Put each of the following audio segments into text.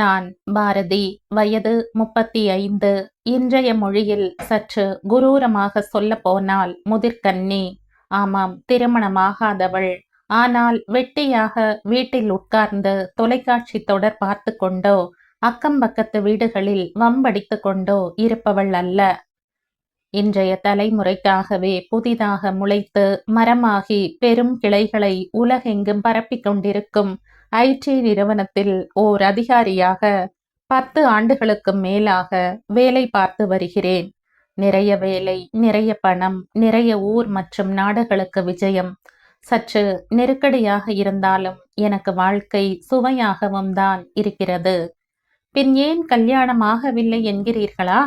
நான் பாரதி வயது முப்பத்தி ஐந்து இன்றைய மொழியில் சற்று குரூரமாக சொல்ல போனால் முதிர்கன்னி ஆமாம் திருமணமாகாதவள். ஆனால் வெட்டியாக வீட்டில் உட்கார்ந்து தொலைக்காட்சி தொடர் பார்த்து கொண்டோ அக்கம் பக்கத்து வீடுகளில் வம்படித்து கொண்டோ இருப்பவள் அல்ல. இன்றைய தலைமுறைக்காகவே புதிதாக முளைத்து மரமாகி பெரும் கிளைகளை உலகெங்கும் பரப்பிக் கொண்டிருக்கும் ஐடி நிறுவனத்தில் ஓர் அதிகாரியாக பத்து ஆண்டுகளுக்கு மேலாக வேலை பார்த்து வருகிறேன். நிறைய வேலை நிறைய பணம் நிறைய ஊர் மற்றும் நாடுகளுக்கு விஜயம். சற்று நெருக்கடியாக இருந்தாலும் எனக்கு வாழ்க்கை சுவையாகவும் தான் இருக்கிறது. பின் ஏன் கல்யாணமாகவில்லை என்கிறீர்களா?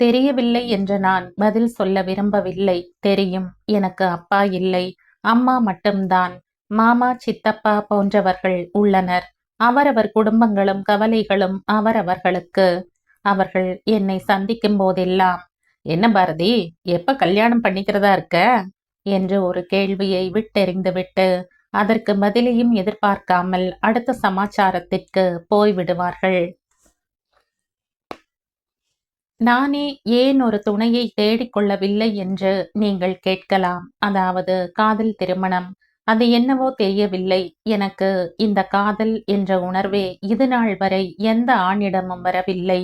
தெரியவில்லை என்று நான் பதில் சொல்ல விரும்பவில்லை. தெரியும் எனக்கு அப்பா இல்லை. அம்மா மட்டும்தான். மாமா சித்தப்பா போன்றவர்கள் உள்ளனர். அவரவர் குடும்பங்களும் கவலைகளும் அவரவர்களுக்கு. அவர்கள் என்னை சந்திக்கும் போதெல்லாம் என்ன பாரதி எப்ப கல்யாணம் பண்ணிக்கிறதா இருக்க? என்று ஒரு கேள்வியை விட்டெறிந்துவிட்டு அதற்கு பதிலையும் எதிர்பார்க்காமல் அடுத்த சமாச்சாரத்திற்கு போய்விடுவார்கள். நானே ஏன் ஒரு துணையை தேடிக்கொள்ளவில்லை என்று நீங்கள் கேட்கலாம். அதாவது காதல் திருமணம். அது என்னவோ தெரியவில்லை. எனக்கு இந்த காதல் என்ற உணர்வே இது நாள் வரை எந்த ஆணிடமும் வரவில்லை.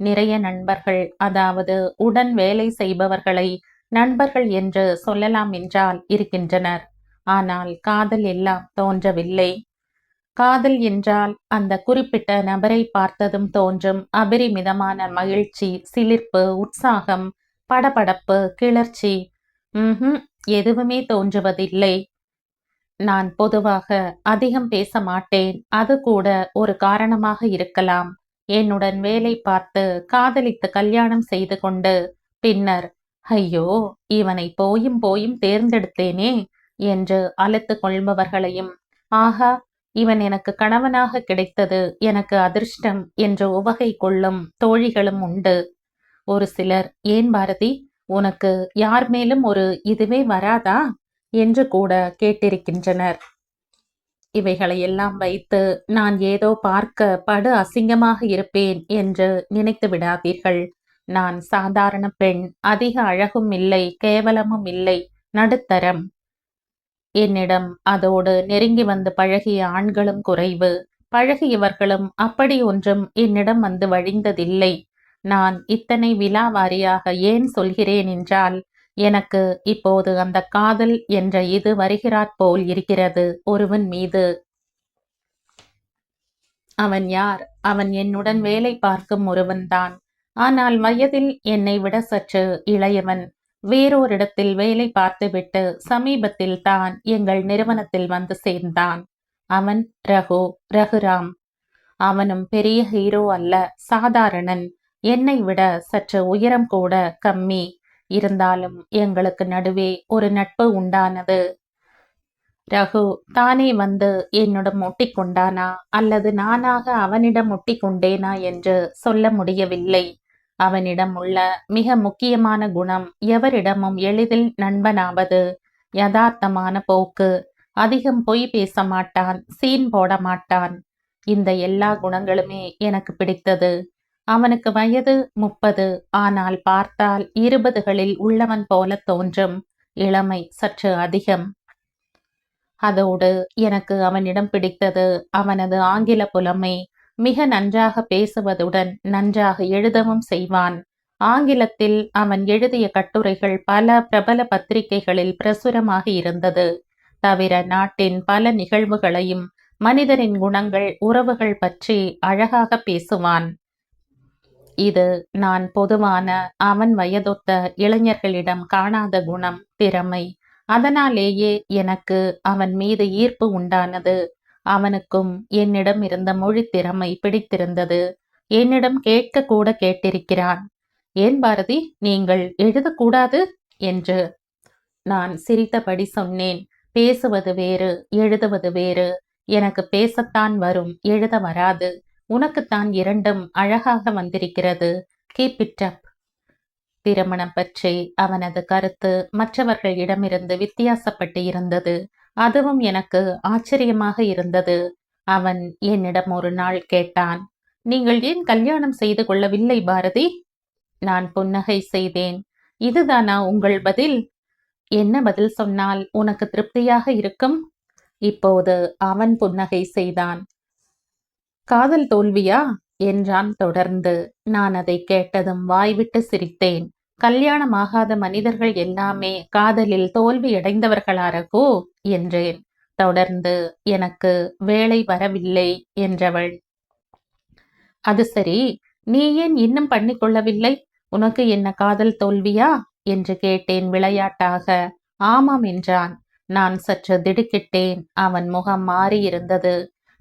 நிறைய நண்பர்கள் அதாவது உடன் வேலை செய்பவர்களை நண்பர்கள் என்று சொல்லலாம் என்றால் இருக்கின்றனர். ஆனால் காதல் எல்லாம் தோன்றவில்லை. காதல் என்றால் அந்த குறிப்பிட்ட நபரை பார்த்ததும் தோன்றும் அபரிமிதமான மகிழ்ச்சி சிலிர்ப்பு உற்சாகம் படபடப்பு கிளர்ச்சி. எதுவுமே தோன்றுவதில்லை. நான் பொதுவாக அதிகம் பேச மாட்டேன். அது கூட ஒரு காரணமாக இருக்கலாம். என்னுடன் வேலை பார்த்து காதலித்து கல்யாணம் செய்து கொண்டு பின்னர் ஐயோ இவனை போயும் போயும் தேர்ந்தெடுத்தேனே என்று அழைத்து கொள்பவர்களையும் ஆஹா இவன் எனக்கு கணவனாக கிடைத்தது எனக்கு அதிர்ஷ்டம் என்று உவகை கொள்ளும் தோழிகளும் உண்டு. ஒரு சிலர் ஏன் பாரதி உனக்கு யார் மேலும் ஒரு இதுவே வராதா? என்று கூட கேட்டிருக்கின்றனர். இவைகளை எல்லாம் வைத்து நான் ஏதோ பார்க்க படு அசிங்கமாக இருப்பேன் என்று நினைத்து விடாதீர்கள். நான் சாதாரண பெண் அதிக அழகும் இல்லை கேவலமும் இல்லை நடுத்தரம். என்னிடம் அதோடு நெருங்கி வந்து பழகிய ஆண்களும் குறைவு. பழகியவர்களும் அப்படி ஒன்றும் என்னிடம் வந்து வழிந்ததில்லை. நான் இத்தனை விழாவாரியாக ஏன் சொல்கிறேன் என்றால் எனக்கு இப்போது அந்த காதல் என்ற இது வருகிறாற் போல் இருக்கிறது ஒருவன் மீது. அவன் யார்? அவன் என்னுடன் வேலை பார்க்கும் ஒருவன்தான். ஆனால் வயதில் என்னை விட சற்று இளையவன். வேறோரிடத்தில் வேலை பார்த்துவிட்டு சமீபத்தில் தான் எங்கள் நிறுவனத்தில் வந்து சேர்ந்தான். அவன் ரகு ரகுராம். அவனும் பெரிய ஹீரோ அல்ல சாதாரணன். என்னை விட சற்று உயரம் கூட கம்மி. இருந்தாலும் எங்களுக்கு நடுவே ஒரு நட்பு உண்டானது. ரகு தானே வந்து என்னிடம் கொண்டானா அல்லது நானாக அவனிடம் கொண்டேனா என்று சொல்ல முடியவில்லை. அவனிடம் உள்ள மிக முக்கியமான குணம் எவரிடமும் எளிதில் நண்பனாவது. யதார்த்தமான போக்கு. அதிகம் பொய் பேச மாட்டான் சீன் போட மாட்டான் இந்த எல்லா குணங்களுமே எனக்கு பிடித்தது. அவனுக்கு வயது முப்பது ஆனால் பார்த்தால் இருபதுகளில் உள்ளவன் போல தோன்றும். இளமை சற்று அதிகம். அதோடு எனக்கு அவனிடம் பிடித்தது அவனது ஆங்கில புலமை. மிக நன்றாக பேசுவதுடன் நன்றாக எழுதவும் செய்வான். ஆங்கிலத்தில் அவன் எழுதிய கட்டுரைகள் பல பிரபல பத்திரிகைகளில் பிரசுரமாக இருந்தது. தவிர நாட்டின் பல நிகழ்வுகளையும் மனிதரின் குணங்கள் உறவுகள் பற்றி அழகாக பேசுவான். இது நான் பொதுவான அவன் வயதொத்த இளைஞர்களிடம் காணாத குணம் திறமை. அதனாலேயே எனக்கு அவன் மீது ஈர்ப்பு உண்டானது. அவனுக்கும் என்னிடம் இருந்த மொழி திறமை பிடித்திருந்தது. என்னிடம் கேட்க கூட கேட்டிருக்கிறான். ஏன் பாரதி நீங்கள் எழுதக்கூடாது? என்று. நான் சிரித்தபடி சொன்னேன். பேசுவது வேறு எழுதுவது வேறு. எனக்கு பேசத்தான் வரும் எழுத வராது. உனக்குத்தான் இரண்டும் அழகாக வந்திருக்கிறது. கீப் இட் அப் திருமணம் பற்றி அவனது கருத்து மற்றவர்களிடமிருந்து வித்தியாசப்பட்டு இருந்தது. அதுவும் எனக்கு ஆச்சரியமாக இருந்தது. அவன் என்னிடம் ஒரு நாள் கேட்டான் நீங்கள் ஏன் கல்யாணம் செய்து கொள்ளவில்லை பாரதி? நான் புன்னகை செய்தேன். இதுதானா உங்கள் பதில்? என்ன பதில் சொன்னால் உனக்கு திருப்தியாக இருக்கும். இப்போது அவன் புன்னகை செய்தான். காதல் தோல்வியா? என்றான் தொடர்ந்து. நான் அதை கேட்டதும் வாய்விட்டு சிரித்தேன். கல்யாணமாகாத மனிதர்கள் எல்லாமே காதலில் தோல்வியடைந்தவர்களாரகோ என்றேன். தொடர்ந்து எனக்கு வேலை வரவில்லை என்றவள். அது சரி நீ ஏன் இன்னும் பண்ணிக்கொள்ளவில்லை உனக்கு என்ன காதல் தோல்வியா? என்று கேட்டேன் விளையாட்டாக. ஆமாம் என்றான். நான் சற்று திடுக்கிட்டேன். அவன் முகம் மாறியிருந்தது.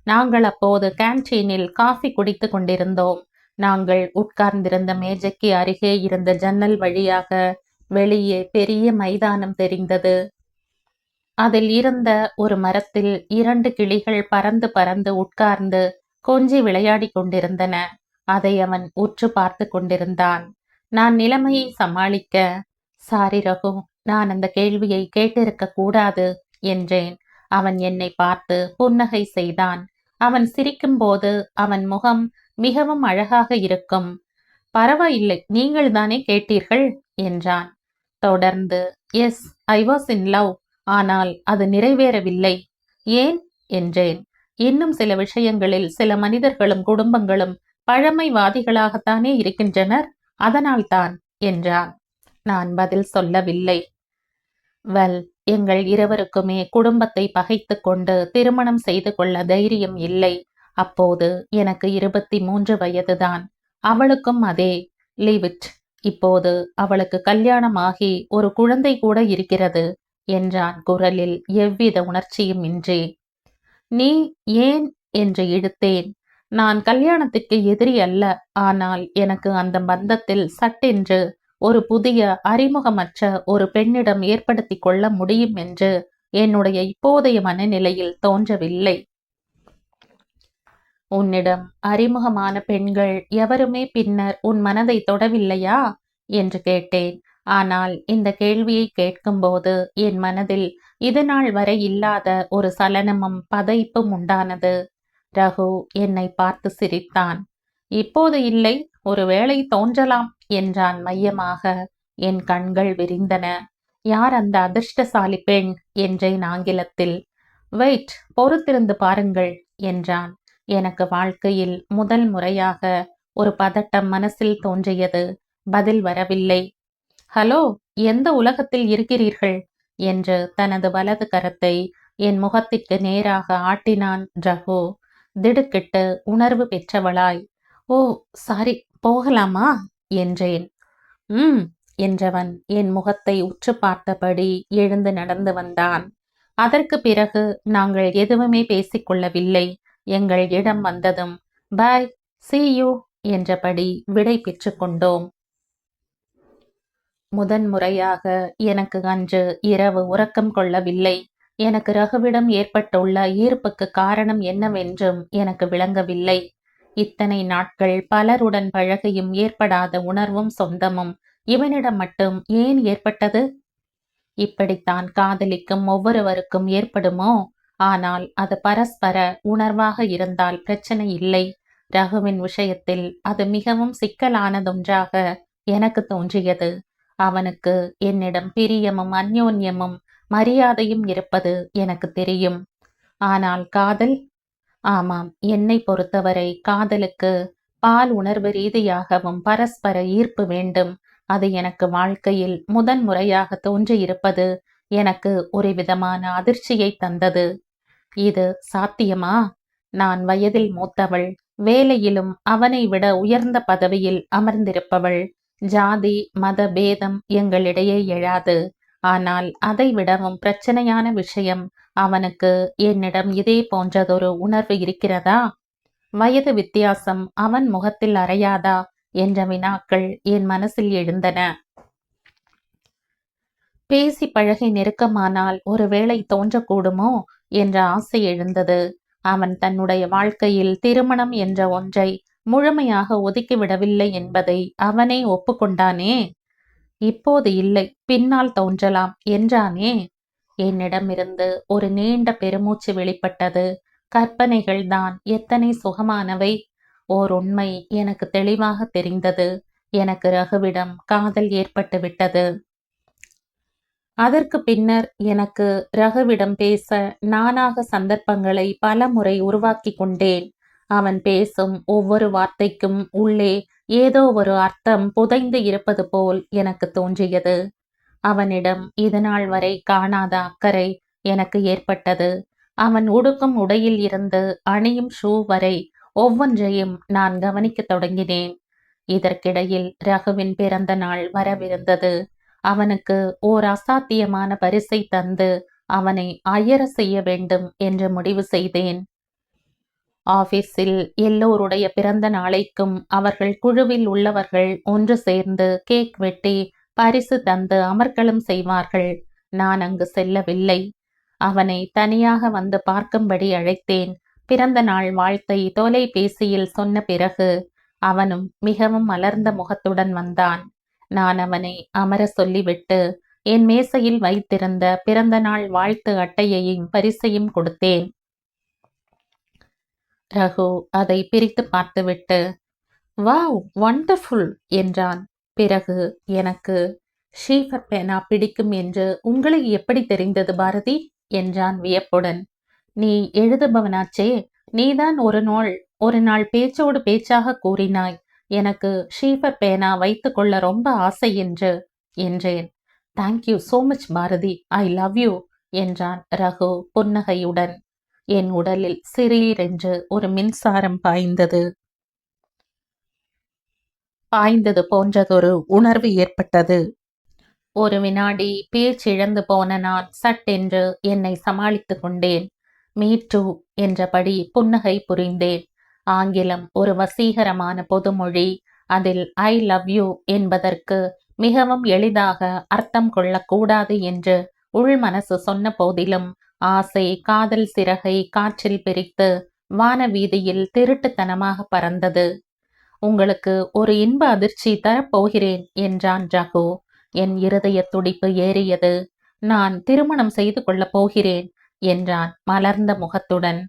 நாங்கள் அப்போது கேன்டீனில் காஃபி குடித்து கொண்டிருந்தோம். நாங்கள் உட்கார்ந்திருந்த மேஜைக்கு அருகே இருந்த ஜன்னல் வழியாக வெளியே பெரிய மைதானம் தெரிந்தது. அதில் இருந்த ஒரு மரத்தில் இரண்டு கிளிகள் பறந்து பறந்து உட்கார்ந்து கொஞ்சி விளையாடிக் கொண்டிருந்தன. அதை அவன் உற்று பார்த்து கொண்டிருந்தான். நான் நிலைமையை சமாளிக்க சாரி ரகு நான் அந்த கேள்வியை கேட்டிருக்க கூடாது என்றேன். அவன் என்னை பார்த்து புன்னகை செய்தான். அவன் சிரிக்கும்போது அவன் முகம் மிகவும் அழகாக இருக்கும். பரவாயில்லை நீங்கள் தானே கேட்டீர்கள் என்றான். தொடர்ந்து yes I was in love ஆனால் அது நிறைவேறவில்லை. ஏன்? என்றேன். இன்னும் சில விஷயங்களில் சில மனிதர்களும் குடும்பங்களும் பழமைவாதிகளாகத்தானே இருக்கின்றனர் அதனால்தான் என்றான். நான் பதில் சொல்லவில்லை. வெல் எங்கள் இருவருக்குமே குடும்பத்தை பகைத்து கொண்டு திருமணம் செய்து கொள்ள தைரியம் இல்லை. அப்போது எனக்கு இருபத்தி மூன்று வயதுதான். அவளுக்கும் அதே. லீவிட் இப்போது அவளுக்கு கல்யாணமாகி ஒரு குழந்தை கூட இருக்கிறது என்றான் குரலில் எவ்வித உணர்ச்சியும் இன்றி. நீ ஏன் என்று இழுத்தேன். நான் கல்யாணத்துக்கு எதிரி அல்ல ஆனால் எனக்கு அந்த பந்தத்தில் சட்டென்று ஒரு புதிய அறிமுகமற்ற ஒரு பெண்ணிடம் ஏற்படுத்தி கொள்ள முடியும் என்று என்னுடைய இப்போதைய மனநிலையில் தோன்றவில்லை. உன்னிடம் அறிமுகமான பெண்கள் எவருமே பின்னர் உன் மனதை தொடவில்லையா? என்று கேட்டேன். ஆனால் இந்த கேள்வியை கேட்கும்போது என் மனதில் இதுநாள் வரை இல்லாத ஒரு சலனமும் பதைப்பும் உண்டானது. ரகு என்னை பார்த்து சிரித்தான். இப்போது இல்லை ஒருவேளை தோன்றலாம் என்றான் மையமாக. என் கண்கள் விரிந்தன. யார் அந்த அதிர்ஷ்டசாலி பெண்? என்றேன் ஆங்கிலத்தில். வெயிட் பொறுத்திருந்து பாருங்கள் என்றான். எனக்கு வாழ்க்கையில் முதல் முறையாக ஒரு பதட்டம் மனசில் தோன்றியது. பதில் வரவில்லை. ஹலோ எந்த உலகத்தில் இருக்கிறீர்கள்? என்று தனது வலது கரத்தை என் முகத்திற்கு நேராக ஆட்டினான் ரகு திடுக்கிட்டு உணர்வு பெற்றவளாய் ஓ சாரி போகலாமா? என்றேன். ம் என்றவன் என் முகத்தை உற்று பார்த்தபடி எழுந்து நடந்து வந்தான். அதற்கு பிறகு நாங்கள் எதுவுமே பேசிக்கொள்ளவில்லை எங்கள் இடம் வந்ததும் பாய் சி யூ என்றபடி விடை பெற்று கொண்டோம். முதன்முறையாக எனக்கு அன்று இரவு உறக்கம் கொள்ளவில்லை. எனக்கு ரகுவிடம் ஏற்பட்டுள்ள ஈர்ப்புக்கு காரணம் என்னவென்றும் எனக்கு விளங்கவில்லை. இத்தனை நாட்கள் பலருடன் பழகையும் ஏற்படாத உணர்வும் சொந்தமும் இவனிடம் மட்டும் ஏன் ஏற்பட்டது? இப்படித்தான் காதலிக்கும் ஒவ்வொருவருக்கும் ஏற்படுமோ? ஆனால் அது பரஸ்பர உணர்வாக இருந்தால் பிரச்சனை இல்லை. ரகுவின் விஷயத்தில் அது மிகவும் சிக்கலானதொன்றாக எனக்கு தோன்றியது. அவனுக்கு என்னிடம் பிரியமும் அந்யோன்யமும் மரியாதையும் இருப்பது எனக்கு தெரியும். ஆனால் காதல்? ஆமாம் என்னை பொறுத்தவரை காதலுக்கு பால் உணர்வு ரீதியாகவும் பரஸ்பர ஈர்ப்பு வேண்டும். அது எனக்கு வாழ்க்கையில் முதன் முறையாக தோன்றியிருப்பது எனக்கு ஒரு விதமான அதிர்ச்சியை தந்தது. இது சாத்தியமா? நான் வயதில் மூத்தவள் வேலையிலும் அவனை விட உயர்ந்த பதவியில் அமர்ந்திருப்பவள். ஜாதி மத பேதம் எங்களிடையே எழாது. ஆனால் அதை விடவும் பிரச்சனையான விஷயம் அவனுக்கு என்னிடம் இதே போன்றதொரு உணர்வு இருக்கிறதா? வயது வித்தியாசம் அவன் முகத்தில் அறையாதா? என்ற வினாக்கள் என் மனசில் எழுந்தன. பேசி பழகி நெருக்கமானால் ஒருவேளை தோன்றக்கூடுமோ? என்ற ஆசை எழுந்தது. அவன் தன்னுடைய வாழ்க்கையில் திருமணம் என்ற ஒன்றை முழுமையாக ஒதுக்கிவிடவில்லை என்பதை அவனே ஒப்புக்கொண்டானே? இப்போது இல்லை பின்னால் தோன்றலாம் என்றானே? என்னிடமிருந்து ஒரு நீண்ட பெருமூச்சு வெளிப்பட்டது. கற்பனைகள் தான் எத்தனை சுகமானவை. ஓர் உண்மை எனக்கு தெளிவாக தெரிந்தது. எனக்கு ரகுவிடம் காதல் ஏற்பட்டு விட்டது. அதற்கு பின்னர் எனக்கு ரகுவிடம் பேச நானாக சந்தர்ப்பங்களை பல முறை உருவாக்கி கொண்டேன். அவன் பேசும் ஒவ்வொரு வார்த்தைக்கும் உள்ளே ஏதோ ஒரு அர்த்தம் புதைந்து இருப்பது போல் எனக்கு தோன்றியது. அவனிடம் இதுநாள் வரை காணாத அக்கறை எனக்கு ஏற்பட்டது. அவன் உடுக்கும் உடையில் இருந்து அணியும் ஷூ வரை ஒவ்வொன்றையும் நான் கவனிக்கத் தொடங்கினேன். இதற்கிடையில் ரகுவின் பிறந்த நாள் வரவிருந்தது. அவனுக்கு ஓர் அசாத்தியமான பரிசை தந்து அவனை அயர செய்ய வேண்டும் என்று முடிவு செய்தேன். ஆபீஸில் எல்லோருடைய பிறந்த நாளைக்கும் அவர்கள் குழுவில் உள்ளவர்கள் ஒன்று சேர்ந்து கேக் வெட்டி பரிசு தந்து அமர்க்களம் செய்வார்கள். நான் அங்கு செல்லவில்லை. அவனை தனியாக வந்து பார்க்கும்படி அழைத்தேன். பிறந்த நாள் வாழ்த்தை தொலைபேசியில் சொன்ன பிறகு அவனும் மிகவும் மலர்ந்த முகத்துடன் வந்தான். நான் அவனை அமர சொல்லிவிட்டு என் மேசையில் வைத்திருந்த பிறந்த நாள் வாழ்த்து அட்டையையும் பரிசையும் கொடுத்தேன். ரகு அதை பிரித்து பார்த்துவிட்டு வாவ் ஒண்டர்ஃபுல் என்றான். பிறகு எனக்கு ஷீஃபர் பேனா பிடிக்கும் என்று உங்களுக்கு எப்படி தெரிந்தது பாரதி? என்றான் வியப்புடன். நீ எழுதுபவனாச்சே நீதான் ஒரு நாள் ஒரு நாள் பேச்சோடு பேச்சாக கூறினாய். எனக்கு ஷீஃபர் பேனா வைத்துக்கொள்ள ரொம்ப ஆசை என்று என்றேன். Thank you so much Bharathi. I love you என்றான் ரகு புன்னகையுடன். என் உடலில் சிறீரென்று ஒரு மின்சாரம் பாய்ந்தது. பாய்ந்தது போன்றதொரு உணர்வு ஏற்பட்டது. ஒரு வினாடி பேச்சிழந்து போன நான் சட்டென்று என்னை சமாளித்துக் கொண்டேன். மீ டூ என்றபடி புன்னகை புரிந்தேன். ஆங்கிலம் ஒரு வசீகரமான பொதுமொழி. அதில் ஐ லவ் யூ என்பதற்கு மிகவும் எளிதாக அர்த்தம் கொள்ளக்கூடாது என்று உள் மனசு சொன்ன போதிலும் ஆசை காதல் சிறகை காற்றில் பிரித்து வானவீதியில் திருட்டுத்தனமாக பறந்தது. உங்களுக்கு ஒரு இன்ப அதிர்ச்சி தரப்போகிறேன் என்றான் ரகு. என் இருதய துடிப்பு ஏறியது. நான் திருமணம் செய்து கொள்ளப் போகிறேன் என்றான் மலர்ந்த முகத்துடன்.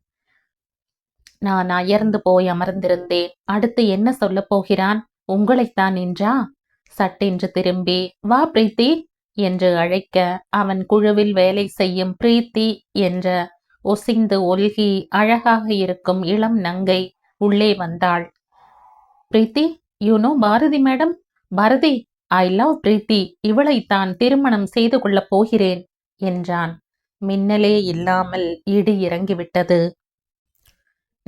நான் அயர்ந்து போய் அமர்ந்திருந்தேன். அடுத்து என்ன சொல்லப் போகிறான்? உங்களைத்தான் என்றா சட்டென்று திரும்பி வா பிரீத்தி என்று அழைக்க அவன் குழுவில் வேலை செய்யும் பிரீத்தி என்ற ஒசிந்து ஒல்கி அழகாக இருக்கும் இளம் நங்கை உள்ளே வந்தாள். Preethi you know Bharathi madam? Bharathi I love Preethi. இவளைத்தான் திருமணம் செய்து கொள்ளப் போகிறேன் என்றான். மின்னலே இல்லாமல் இடி இறங்கிவிட்டது.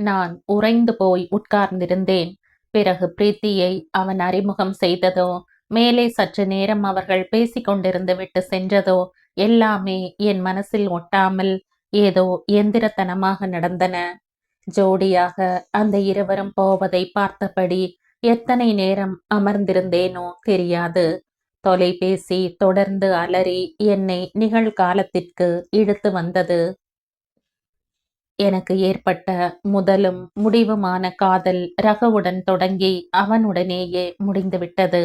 நான் உறைந்து போய் உட்கார்ந்திருந்தேன். பிறகு பிரீத்தியை அவன் அறிமுகம் செய்ததோ மேலே சற்று நேரம் அவர்கள் பேசிக்கொண்டிருந்து விட்டு சென்றதோ எல்லாமே என் மனசில் ஒட்டாமல் ஏதோ எந்திரத்தனமாக நடந்தன. ஜோடியாக அந்த இருவரும் போவதை பார்த்தபடி எத்தனை நேரம் அமர்ந்திருந்தேனோ தெரியாது. தொலைபேசி தொடர்ந்து அலறி என்னை நிகழ்காலத்திற்கு இழுத்து வந்தது. எனக்கு ஏற்பட்ட முதலும் முடிவுமான காதல் ரகுவுடன் தொடங்கி அவனுடனேயே முடிந்துவிட்டது.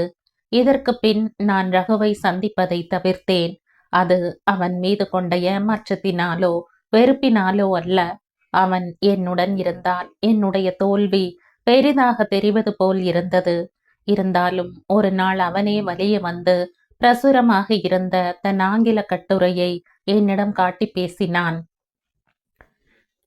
இதற்கு பின் நான் ரகுவை சந்திப்பதை தவிர்த்தேன். அது அவன் மீது கொண்ட ஏமாற்றத்தினாலோ வெறுப்பினாலோ அல்ல. அவன் என்னுடன் இருந்தால் என்னுடைய தோல்வி பெரிதாக தெரிவது போல் இருந்தது. இருந்தாலும் ஒரு நாள் அவனே வலிய வந்து பிரசுரமாக இருந்த தன் ஆங்கில கட்டுரையை என்னிடம் காட்டி பேசினான்.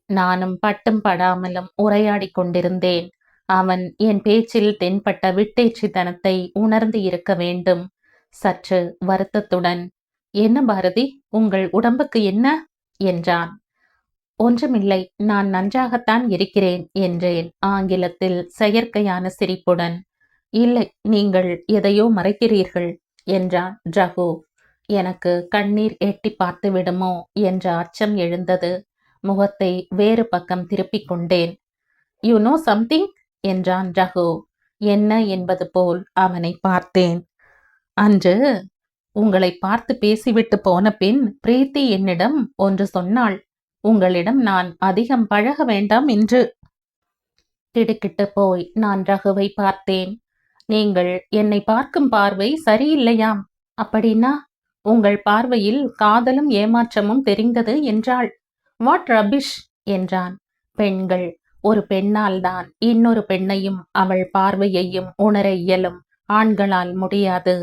நானும் பட்டும் படாமலும் உரையாடிக் கொண்டிருந்தேன். அவன் என் பேச்சில் தென்பட்ட விட்டேச்சித்தனத்தை உணர்ந்து இருக்க வேண்டும். சற்று வருத்தத்துடன் என்ன பாரதி உங்கள் உடம்புக்கு என்ன? என்றான். ஒன்றுமில்லை நான் நன்றாகத்தான் இருக்கிறேன் என்றேன் ஆங்கிலத்தில் செயற்கையான சிரிப்புடன். இல்லை நீங்கள் எதையோ மறைக்கிறீர்கள் என்றான் ரகு. எனக்கு கண்ணீர் எட்டி பார்த்து விடுமோ என்ற அச்சம் எழுந்தது. முகத்தை வேறு பக்கம் திருப்பிக் கொண்டேன். யூ நோ சம்திங் என்றான் ரகு. என்ன என்பது போல் அவனை பார்த்தேன். அன்று உங்களை பார்த்து பேசிவிட்டு போன பின் பிரீத்தி என்னிடம் ஒன்று சொன்னாள். உங்களிடம் நான் அதிகம் பழக வேண்டாம் என்று. திடுக்கிட்டு போய் நான் ரகுவை பார்த்தேன். நீங்கள் என்னை பார்க்கும் பார்வை சரியில்லையாம். அப்படின்னா உங்கள் பார்வையில் காதலும் ஏமாற்றமும் தெரிந்தது என்றாள். வாட் ரபிஷ் என்றான். பெண்கள் ஒரு பெண்ணால் தான் இன்னொரு பெண்ணையும் அவள் பார்வையையும் உணர இயலும். ஆண்களால் முடியாது.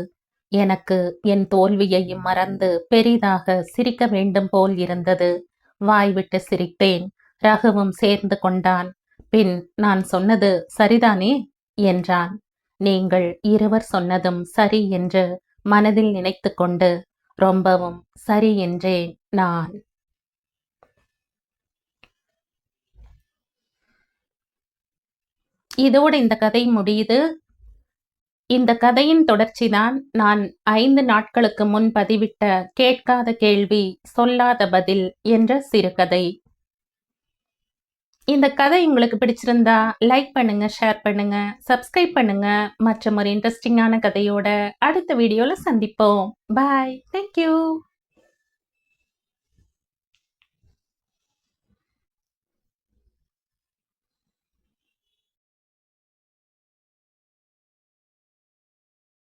எனக்கு என் தோல்வியையும் மறந்து பெரிதாக சிரிக்க வேண்டும் போல் இருந்தது. வாய்விட்டு சிரித்தேன். ரகுவும் சேர்ந்து கொண்டான். பின் நான் சொன்னது சரிதானே? என்றான். நீங்கள் இருவர் சொன்னதும் சரி என்று மனதில் நினைத்து கொண்டு ரொம்பவும் சரி என்றேன் நான். இதோடு இந்த கதை முடியுது. இந்த கதையின் தொடர்ச்சிதான் நான் ஐந்து நாட்களுக்கு முன் பதிவிட்ட கேட்காத கேள்வி சொல்லாத பதில் என்ற சிறுகதை. இந்த கதை உங்களுக்கு பிடிச்சிருந்தா லைக் பண்ணுங்க ஷேர் பண்ணுங்க சப்ஸ்கிரைப் பண்ணுங்க. மற்றும் ஒரு இன்ட்ரெஸ்டிங்கான கதையோட அடுத்த வீடியோவில் சந்திப்போம். Bye thank you